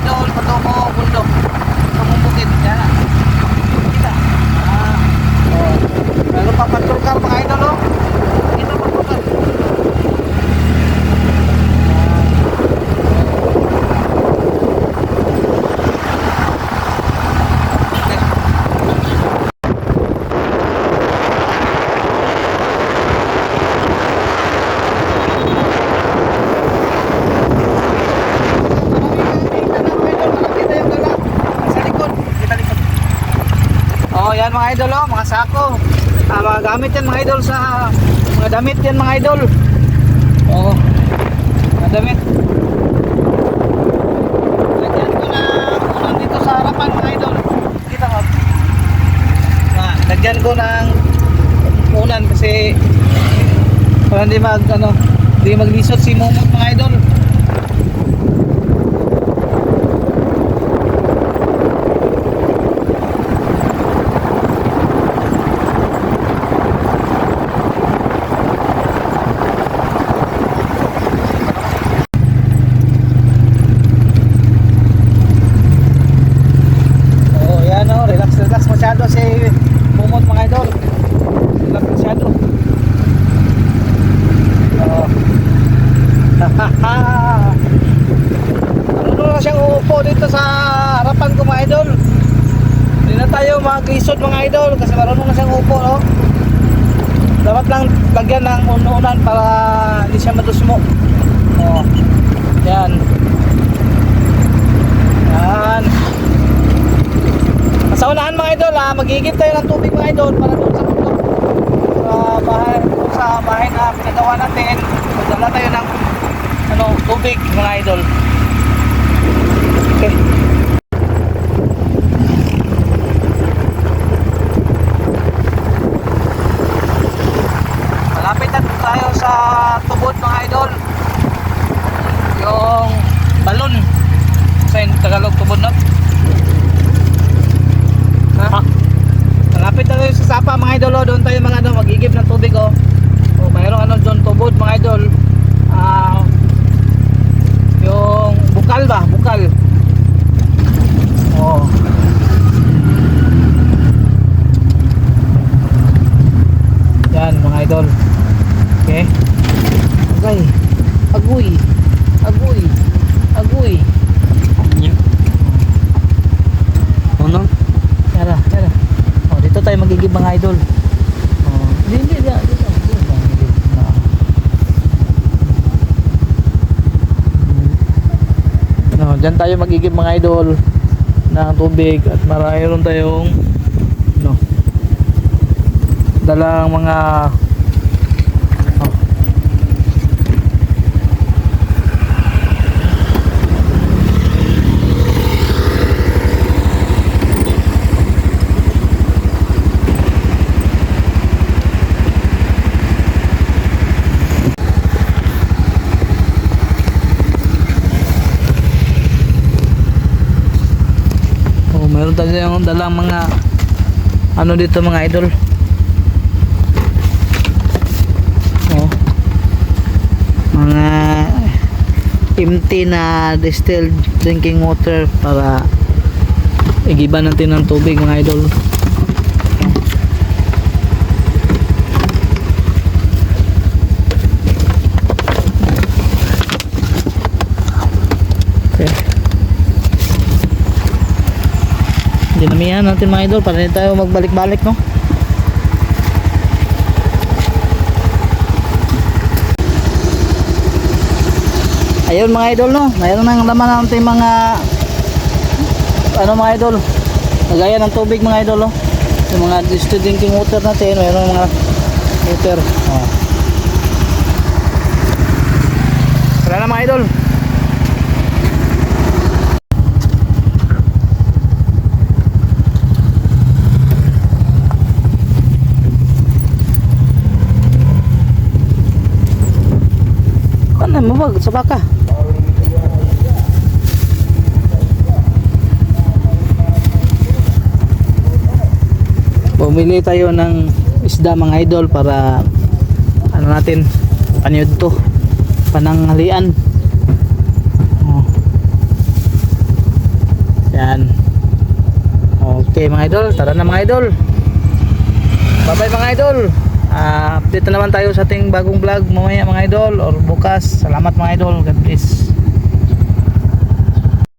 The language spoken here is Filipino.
idol, patungo bundok. Patungong bukid. Yan na. Kita. Ah. Oh. Meron pa patrol car mga idol oh. Kita patrol car. Oh, yan mga idol oh, mga sako. Ah, mga gamit yan mga idol sa mga damit yan mga idol. Oh. Mga damit. Lagyan ko na unan dito sa harapan mga idol. Kita mo. Ah, lagyan ko ng unan kasi para hindi mag ano, hindi maglisot si Momot mga idol. Oh, yan oh, relax relax masyado si Mumot mga idol. Relax masyado. Oh. ano na siyang uupo dito sa harapan ko mga idol. Hindi na tayo mag-isod mga idol kasi marunong na siyang uupo no. Dapat lang lagyan ng ununan para hindi siya madusmo. Oh. Yan. Yan. Sa unahan mga idol, ah, magigib tayo ng tubig mga idol para doon sa bundok. Sa bahay, sa bahay na pinagawa natin, magdala tayo ng ano, tubig mga idol. Okay. Malapit na tayo sa tubod mga idol. Yung balon. Sa Tagalog tubod na. Ha? Malapit na tayo sa Sapa mga idol oh. Doon tayo mga ano, magigib ng tubig oh. Oh, mayroong ano doon tubod mga idol. Ah yung bukal ba? Bukal. Oh. Yan mga idol. Okay. Okay. Agoy. Agoy. Agoy. Ano? Tara, tara. Oh, dito tayo magigib mga idol. Oh, hindi, hindi, hindi. Diyan tayo magigib mga idol ng tubig at mayroon tayong dalang mga oh, Oh, meron tayong dalang mga ano dito mga idol. Oh. Mga empty na distilled drinking water para igiban natin ng tubig mga idol. Okay. Dinamihan natin mga idol para hindi tayo magbalik-balik no. Ayun mga idol no, mayroon nang laman natin mga ano mga idol, lagaya ng tubig mga idol no. Yung mga distilled drinking water natin, mayroon mga water. Oh. Tara na mga idol. Mo ba sa baka? bumili tayo ng isda mga idol para ano natin panyod to pananghalian. Oh. yan. Okay mga idol. Tara na mga idol. Bye bye mga idol Ah, update na naman tayo sa ating bagong vlog mamaya mga idol or bukas. Salamat mga idol. God bless